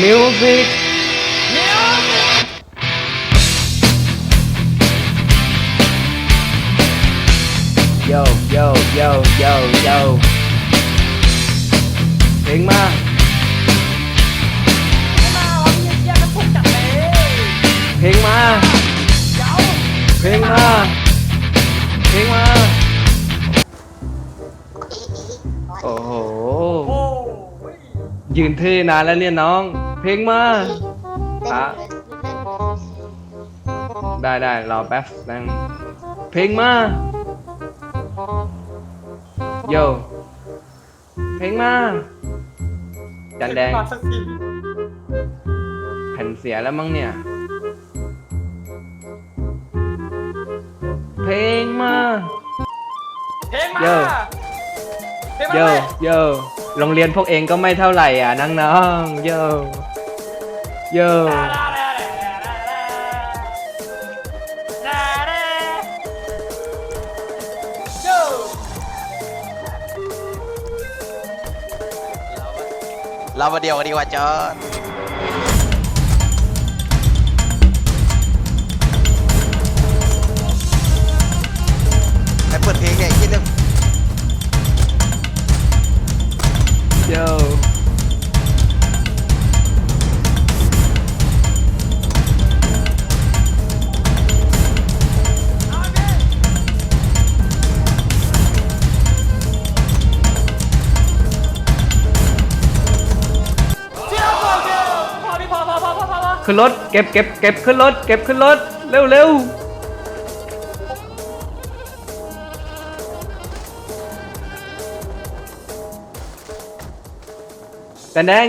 มิวสิกโยโยโยโยโยเพลงมาเจี๊ยบมันพุ่งจัดเลยเพลงมาเพลงมาเพลงมาโอ้โหยยืนทื่อนานแล้วเนี่ยน้อง เพลงมาอะได้ได้รอแป๊บนั่งเพลงมาโยเพลงมาจันแดงมาสักทีแผ่นเสียแล้วมั้งเนี่ย เพลงมาเพลงมาโย่เพลงมาโยเลยโย โรงเรียนพวกเองก็ไม่เท่าไหร่อะน้องๆโยโยโย่เรามาเดียวกันดีกว่าจอร์ ขึ้นรถเก็บเก็บเก็บขึ้นรถเก็บขึ้นรถเร็วเร็วแดงแดง